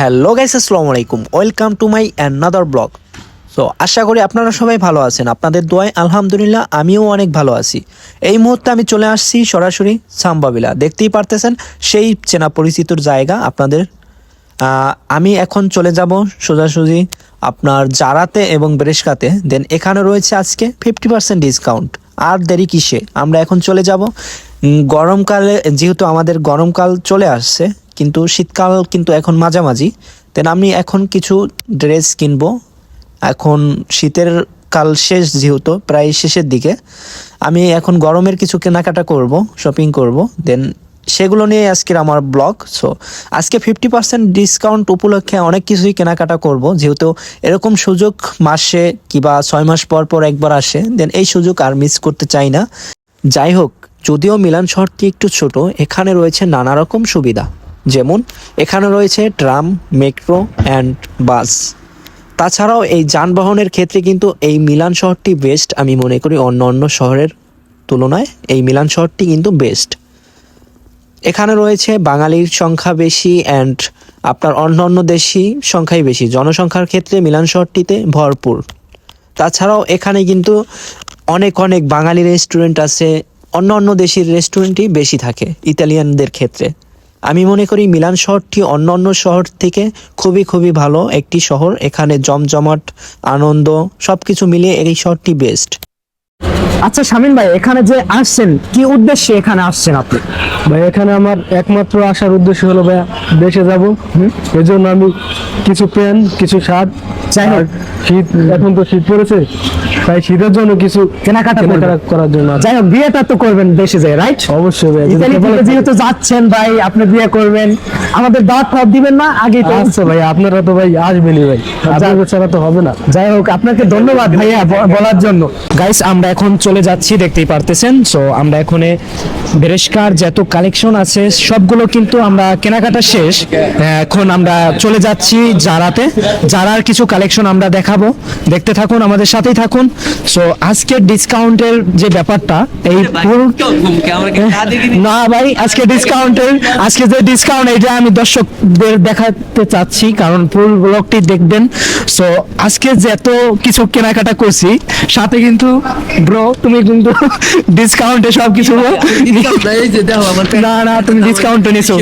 Hello guys, আসসালামু আলাইকুম। Welcome to my another blog so আশা করি আপনারা সবাই ভালো আছেন। আপনাদের দোয়ায় আলহামদুলিল্লাহ আমিও অনেক ভালো আছি। এই মুহূর্তে আমি চলে আসছি সরাসরি সাম্বাবিলা দেখতেই পারতেছেন সেই চেনা পরিচিতর জায়গা আপনাদের। আমি এখন চলে যাব সোজাসুজি আপনার জারাতে এবং বেরেশকাতে। দেন এখানে রয়েছে আজকে ফিফটি পার্সেন্ট ডিসকাউন্ট আর দেরি কিসে? আমরা এখন চলে যাব। গরমকালে, যেহেতু আমাদের গরমকাল চলে আসছে কিন্তু শীতকাল কিন্তু এখন মাঝামাঝি। দেন আমি এখন কিছু ড্রেস কিনবো। এখন শীতের কাল শেষ যেহেতু, প্রায় শেষের দিকে। আমি এখন গরমের কিছু কেনাকাটা করব শপিং করব। দেন সেগুলো নিয়ে আজকের আমার ব্লগ সো আজকে ফিফটি পার্সেন্ট ডিসকাউন্ট উপলক্ষে অনেক কিছুই কেনাকাটা করব। যেহেতু এরকম সুযোগ মাসে কিবা ছয় মাস পর পর একবার আসে দেন এই সুযোগ আর মিস করতে চাই না। যাই হোক, যদিও মিলান শহরটি একটু ছোট, এখানে রয়েছে নানা রকম সুবিধা। যেমন এখানে রয়েছে ট্রাম, মেট্রো অ্যান্ড বাস। তাছাড়াও এই যানবাহনের ক্ষেত্রে কিন্তু এই মিলান শহরটি বেস্ট, আমি মনে করি অন্য অন্য শহরের তুলনায় এই মিলান শহরটি কিন্তু বেস্ট। এখানে রয়েছে বাঙালির সংখ্যা বেশি অ্যান্ড আপনার অন্য অন্য দেশি সংখ্যাই বেশি, জনসংখ্যার ক্ষেত্রে মিলান শহরটিতে ভরপুর। তাছাড়াও এখানে কিন্তু অনেক অনেক বাঙালি রেস্টুরেন্ট আছে, অন্য অন্য দেশের রেস্টুরেন্টই বেশি থাকে ইতালিয়ানদের ক্ষেত্রে। আমি মনে করি মিলান শহরটি অন্য অন্য শহর থেকে খুবই খুবই ভালো একটি শহর। এখানে জমজমাট, আনন্দ সব কিছু মিলিয়ে এই শহরটি বেস্ট আচ্ছা শামিন ভাই এখানে যে আসছেন কি উদ্দেশ্যে এখানে আসছেন আপনি? ভাই এখানে আমার একমাত্র আসার উদ্দেশ্য হলো ভাই দেশে যাব। এজন্য আমি কিছু প্যান্ট কিছু শার্ট হোক। শীত এখন তো শীত পড়েছে তাই শীতের জন্য কিছু কেনাকাটা করার জন্য যাই হোক বিয়েটা তো করবেন দেশে যায় রাইট অবশ্যই ভাই যেহেতু যাচ্ছেন ভাই আপনি বিয়ে করবেন। আমাদের দাওয়াত ফাওয়াত দিবেন না আগে তো আচ্ছা ভাই আপনারা তো ভাই আসবেনই ভাই। আপনাদের ছাড়া তো হবে না। যাই হোক আপনাকে ধন্যবাদ ভাইয়া বলার জন্য। গাইস আমরা এখন চলে যাচ্ছি, দেখতেই পারতেছেন। সো আমরা এখন বেরেশকার যত কালেকশন আছে, সবগুলো কিন্তু আমরা কেনাকাটা শেষ। এখন আমরা চলে যাচ্ছি জারাতে। জারার কিছু কালেকশন আমরা দেখাবো। দেখতে থাকুন, আমাদের সাথেই থাকুন। সো আজকের ডিসকাউন্টের যে ব্যাপারটা, এই না ভাই, আজকে ডিসকাউন্টের আজকে যে ডিসকাউন্ট এটা আমি দর্শকদের দেখাতে চাচ্ছি, কারণ ফুল ব্লগটি দেখবেন। সো আজকে যত কিছু কেনাকাটা করছি, সাথে কিন্তু ব্রো তুমি কিন্তু ডিসকাউন্টে সব কিছু না না তুমি ডিসকাউন্ট নিছো।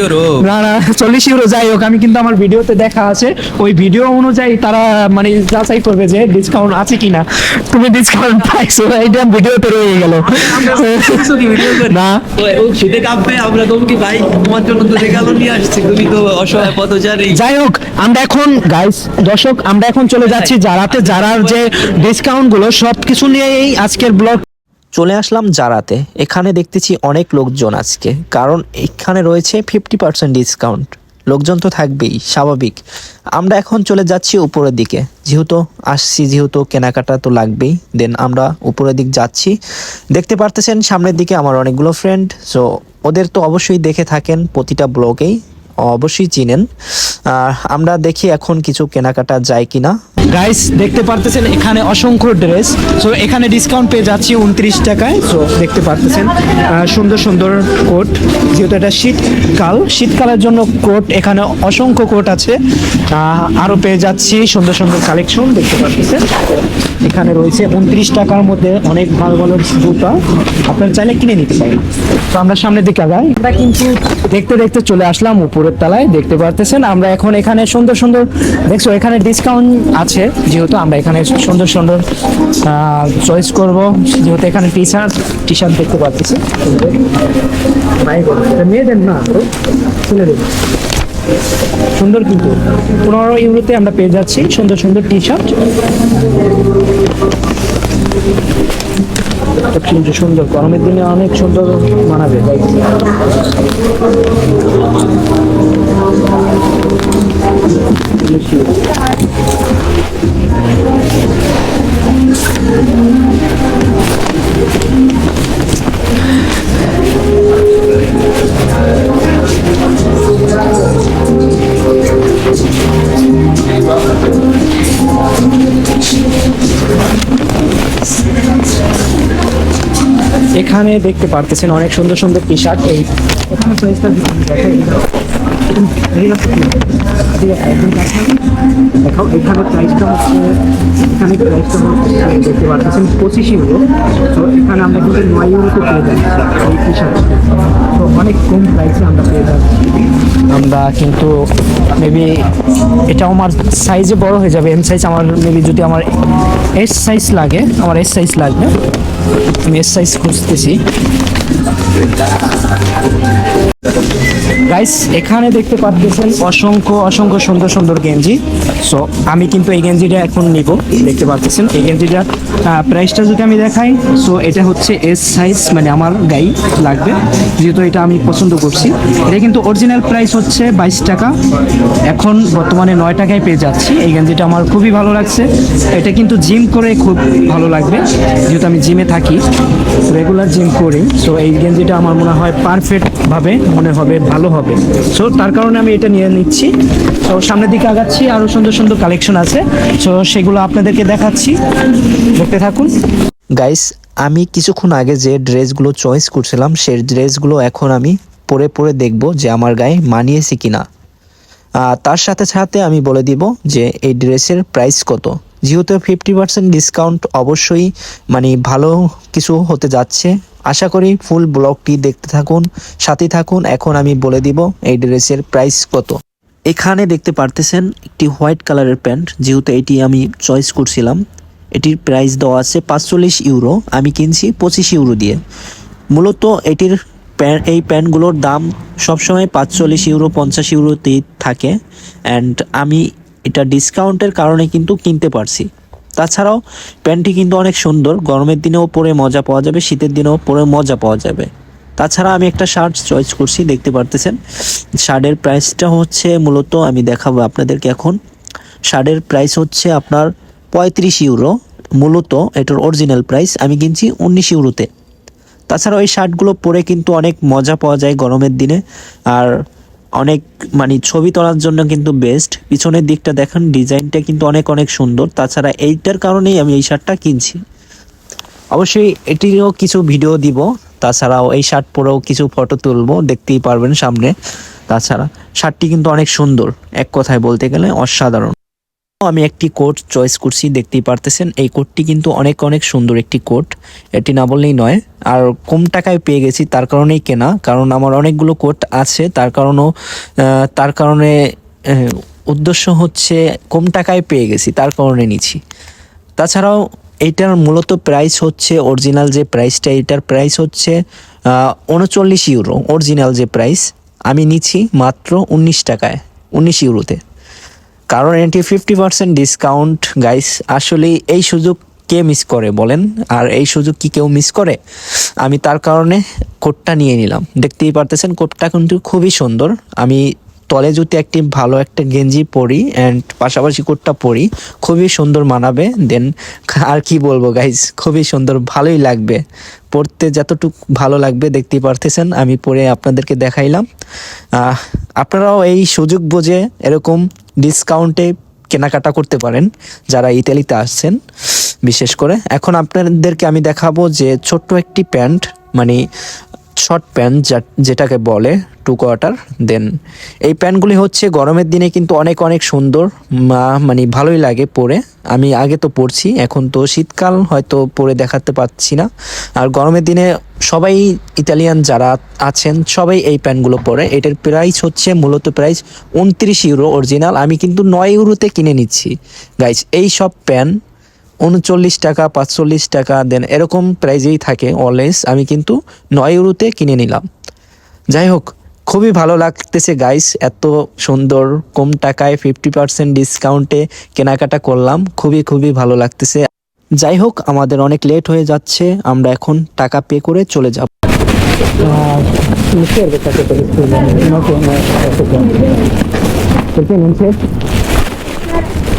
না না চল্লিশ ইউরো যাই হোক আমি কিন্তু আমার ভিডিওতে দেখা আছে। ওই ভিডিও অনুযায়ী তারা মানে যাচাই করবে যে ডিসকাউন্ট আছে কিনা। তুমি ডিসকাউন্ট পাইছো ভিডিওতে রয়ে গেল। না। শীতে কাঁপবে আমরা তোমাকে ভাই তোমার জন্য তো রেগালো নিয়ে আসছি। তুমি তো অসহায় পথচারী যাই হোক আমরা এখন গাইস দর্শক আমরা এখন চলে যাচ্ছি। যারাতে যারার যে ডিসকাউন্টগুলো সবকিছু নিয়েই আজকের ব্লগ চলে আসলাম জারাতে। এখানে দেখতেছি অনেক লোকজন আজকে, কারণ এখানে রয়েছে ফিফটি পার্সেন্ট ডিসকাউন্ট লোকজন তো থাকবেই, স্বাভাবিক। আমরা এখন চলে যাচ্ছি উপরের দিকে। যেহেতু আসছি, যেহেতু কেনাকাটা তো লাগবেই দেন আমরা উপরের দিক যাচ্ছি। দেখতে পারতেছেন সামনের দিকে আমার অনেকগুলো ফ্রেন্ড সো ওদের তো অবশ্যই দেখে থাকেন প্রতিটা ব্লগেই অবশ্যই চিনেন। আমরা দেখি এখন কিছু কেনাকাটা যায় কিনা। গাইস দেখতে পারতেছেন এখানে অসংখ্য ড্রেস। সো এখানে ডিসকাউন্ট পেয়ে যাচ্ছি উনত্রিশ টাকায়। সো দেখতে পারতেছেন সুন্দর সুন্দর কোট যেহেতু এটা শীতকাল শীতকালের জন্য কোট এখানে অসংখ্য কোট আছে। আহ, আরও পেয়ে যাচ্ছি সুন্দর সুন্দর কালেকশন দেখতে পারতেছেন। এখানে রয়েছে উনত্রিশ টাকার মধ্যে অনেক ভালো ভালো জুতা। আপনার চাইলে কিনে নিতে পারেন। তো আমরা সামনের দিকে আগাই। আমরা কিন্তু দেখতে দেখতে চলে আসলাম উপরের তলায় দেখতে পারতেছেন। আমরা এখন এখানে সুন্দর সুন্দর, দেখছ, এখানে ডিসকাউন্ট আছে, যেহেতু আমরা এখানে সুন্দর সুন্দর চয়েস করব। যেহেতু এখানে টি শার্ট টি শার্ট দেখতে মেয়েদের না সুন্দর কিন্তু। পনেরো ইউরোতে আমরা পেয়ে যাচ্ছি সুন্দর সুন্দর টি শার্ট কিন্তু সুন্দর, গরমের দিনে অনেক সুন্দর মানাবে। এখানে দেখতে পারতেছেন অনেক সুন্দর সুন্দর টি শার্ট এই প্রাইসটা এখন প্রাইসটা হচ্ছে এখানে প্রাইসটা হচ্ছে দেখতে পাচ্ছেন পঁচিশ ইউরো তো এখানে আমরা কিন্তু নয় ইউরোতে পেয়ে যাচ্ছি তো অনেক কম প্রাইসে আমরা পেয়ে যাচ্ছি আমরা কিন্তু মেবি এটা আমার সাইজে বড় হয়ে যাবে এম সাইজ আমার মেবি যদি আমার এস সাইজ লাগে, আমার এস সাইজ লাগবে, আমি এস সাইজ খুঁজতেছি। গাইস এখানে দেখতে পাচ্ছেন অসংখ্য অসংখ্য সুন্দর সুন্দর গেঞ্জি। সো আমি কিন্তু এই গেঞ্জিটা এখন নিব, দেখতে পাচ্ছেন এই গেঞ্জিটার প্রাইসটা যদি আমি দেখাই সো এটা হচ্ছে এস সাইজ মানে আমার গাই লাগবে। যেহেতু এটা আমি পছন্দ করছি। এটা কিন্তু অরিজিনাল প্রাইস হচ্ছে বাইশ টাকা। এখন বর্তমানে নয় টাকায় পেয়ে যাচ্ছি। এই গেঞ্জিটা আমার খুবই ভালো লাগছে। এটা কিন্তু জিম করে খুব ভালো লাগবে। যেহেতু আমি জিমে থাকি রেগুলার জিম করি সো এই গেঞ্জিটা আমার মনে হয় পারফেক্টভাবে মনে হবে, ভালো হবে। সো তার কারণে আমি এটা নিয়ে নিচ্ছি। তো সামনের দিকে আগাচ্ছি আরও সুন্দর সুন্দর সুন্দর কালেকশন আছে। সো সেগুলো আপনাদেরকে দেখাচ্ছি। দেখতে থাকুন। গাইস আমি কিছুক্ষণ আগে যে ড্রেসগুলো চয়েস করছিলাম, সেই ড্রেসগুলো এখন আমি পরে পরে দেখব যে আমার গায়ে মানিয়েছে কিনা। তার সাথে সাথে আমি বলে দিব যে এই ড্রেসের প্রাইস কত। যেহেতু ফিফটি পার্সেন্ট ডিসকাউন্ট অবশ্যই মানে ভালো কিছু হতে যাচ্ছে। আশা করি ফুল ব্লগটি দেখতে থাকুন সাথে থাকুন। এখন আমি বলে দিব এই ড্রেসের প্রাইস কত। এখানে দেখতে পারতেছেন একটি হোয়াইট কালারের প্যান্ট, যেহেতু এটি আমি চয়েস করছিলাম। এটির প্রাইস দেওয়া আছে পাঁচচল্লিশ ইউরো, আমি কিনছি পঁচিশ ইউরো দিয়ে। মূলত এটির প্যান্ট এই প্যান্টগুলোর দাম সবসময় পাঁচচল্লিশ ইউরো, পঞ্চাশ ইউরোতেই থাকে। অ্যান্ড আমি এটা ডিসকাউন্টের কারণে কিন্তু কিনতে পারছি। তাছাড়াও প্যান্টটি কিন্তু অনেক সুন্দর, গরমের দিনেও পরে মজা পাওয়া যাবে, শীতের দিনেও পরে মজা পাওয়া যাবে। তাছাড়া আমি একটা শার্ট চয়েস করছি, দেখতে পারতেছেন। শার্টের প্রাইসটা হচ্ছে মূলত আমি দেখাবো আপনাদেরকে এখন। শার্টের প্রাইস হচ্ছে আপনার পঁয়ত্রিশ ইউরো মূলত এটার অরিজিনাল প্রাইস আমি কিনছি উনিশ ইউরোতে তাছাড়া ওই শার্টগুলো পরে কিন্তু অনেক মজা পাওয়া যায় গরমের দিনে, আর অনেক মানে ছবি তোলার জন্য কিন্তু বেস্ট পিছনের দিকটা দেখেন, ডিজাইনটা কিন্তু অনেক অনেক সুন্দর। তাছাড়া এইটার কারণেই আমি এই শার্টটা কিনছি। অবশ্যই এটিরও কিছু ভিডিও দিব। তাছাড়াও এই শার্ট পরেও কিছু ফটো তুলবো, দেখতেই পারবেন সামনে। তাছাড়া শার্টটি কিন্তু অনেক সুন্দর, এক কথায় বলতে গেলে অসাধারণ। আমি একটি কোট চয়েস করছি, দেখতেই পারতেছেন, এই কোটটি কিন্তু অনেক অনেক সুন্দর একটি কোট এটি না বললেই নয়, আর কম টাকায় পেয়ে গেছি, তার কারণেই কেনা, কারণ আমার অনেকগুলো কোট আছে, তার কারণও তার কারণে উদ্দেশ্য হচ্ছে কম টাকায় পেয়ে গেছি, তার কারণে নিচ্ছি। তাছাড়াও এইটার মূলত প্রাইস হচ্ছে অরিজিনাল যে প্রাইসটা এটার প্রাইস হচ্ছে উনচল্লিশ ইউরো অরিজিনাল যে প্রাইস আমি নিচ্ছি মাত্র উনিশ টাকায়, উনিশ ইউরোতে কারণ এটি ফিফটি পার্সেন্ট ডিসকাউন্ট গাইস আসলে এই সুযোগ কে মিস করে বলেন? আর এই সুযোগ কি কেউ মিস করে? আমি তার কারণে কোটটা নিয়ে নিলাম। দেখতেই পারতেছেন কোটটা কিন্তু খুবই সুন্দর। আমি তলে যদি একটি ভালো একটা গেঞ্জি পরি অ্যান্ড পাশাপাশি কোটটা পরি, খুবই সুন্দর মানাবে দেন আর কি বলব গাইজ খুবই সুন্দর, ভালোই লাগবে। পড়তে যতটুকু ভালো লাগবে, দেখতেই পারতেছেন, আমি পরে আপনাদেরকে দেখাইলাম। আপনারাও এই সুযোগ বুঝে এরকম ডিসকাউন্টে কেনাকাটা করতে পারেন, যারা ইতালিতে আসছেন, বিশেষ করে। এখন আপনাদেরকে আমি দেখাবো যে ছোট্ট একটি প্যান্ট মানে শর্ট প্যান্ট যেটাকে বলে টু কোয়ার্টার দেন এই প্যান্টগুলি হচ্ছে গরমের দিনে কিন্তু অনেক অনেক সুন্দর মানে ভালোই লাগে পরে। আমি আগে তো পরছি, এখন তো শীতকাল, হয়তো পরে দেখাতে পাচ্ছি না। আর গরমের দিনে সবাই ইতালিয়ান যারা আছেন, সবাই এই প্যান্টগুলো পরে। এটার প্রাইস হচ্ছে, মূলত প্রাইস উনত্রিশ ইউরো অরিজিনাল আমি কিন্তু নয় ইউরোতে কিনে নিচ্ছি। গাইজ এই সব প্যান্ট উনচল্লিশ টাকা, পাঁচচল্লিশ টাকা দেন এরকম প্রাইজেই থাকে অলওয়েজ আমি কিন্তু নয় ইউরোতে কিনে নিলাম। যাই হোক, খুবই ভালো লাগতেছে গাইস এত সুন্দর, কম টাকায় ফিফটি পার্সেন্ট ডিসকাউন্টে কেনাকাটা করলাম। খুবই খুবই ভালো লাগতেছে। যাই হোক, আমাদের অনেক লেট হয়ে যাচ্ছে, আমরা এখন টাকা পে করে চলে যাব।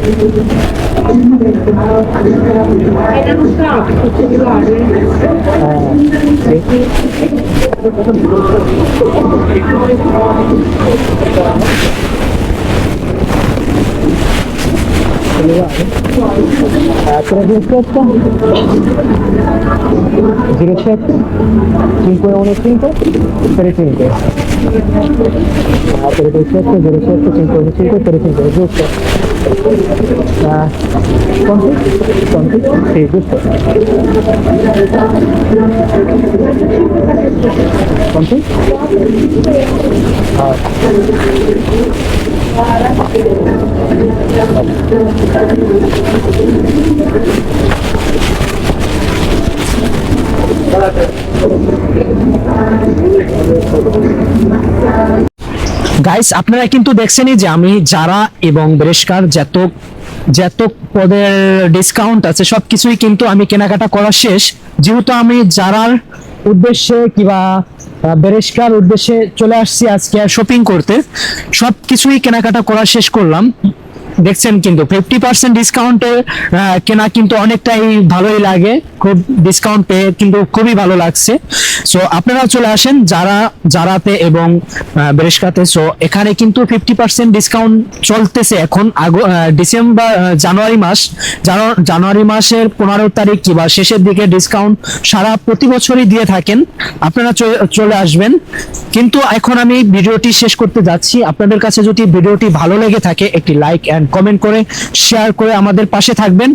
È dimostrato particolare. Eh, sì. Eh, 328 07 515 35 ah, 328 07 515 35 giusto Ah, konti, konti, si gusto. Konti? Ah. Gracias. Guys আপনারা কিন্তু দেখছেনই যে আমি, যারা এবং বেরেস্কার যত যত পদের ডিসকাউন্ট আছে সব কিছুই কিন্তু আমি কেনাকাটা করা শেষ। যেহেতু আমি যারার উদ্দেশ্যে কিবা বেরেস্কার উদ্দেশ্যে চলে আসছি আজকে শপিং করতে সব কিছুই কেনাকাটা করা শেষ করলাম। দেখছেন কিন্তু ফিফটি পার্সেন্ট ডিসকাউন্টে কেনা কিন্তু অনেকটাই ভালোই লাগে। খুব ডিসকাউন্ট পেয়ে কিন্তু খুবই ভালো লাগছে। সো আপনারা চলে আসেন যারা, যারাতে এবং বেরেশকাতে। সো এখানে কিন্তু ফিফটি পার্সেন্ট ডিসকাউন্ট চলতেছে এখন। ডিসেম্বর জানুয়ারি মাস। জানু- জানুয়ারি মাসের পনেরো তারিখ কিংবা শেষের দিকে ডিসকাউন্ট সারা প্রতি বছরই দিয়ে থাকেন। আপনারা চলে আসবেন। কিন্তু এখন আমি ভিডিওটি শেষ করতে যাচ্ছি। আপনাদের কাছে যদি ভিডিওটি ভালো লেগে থাকে, একটি লাইক এন্ড কমেন্ট করে শেয়ার করে আমাদের পাশে থাকবেন।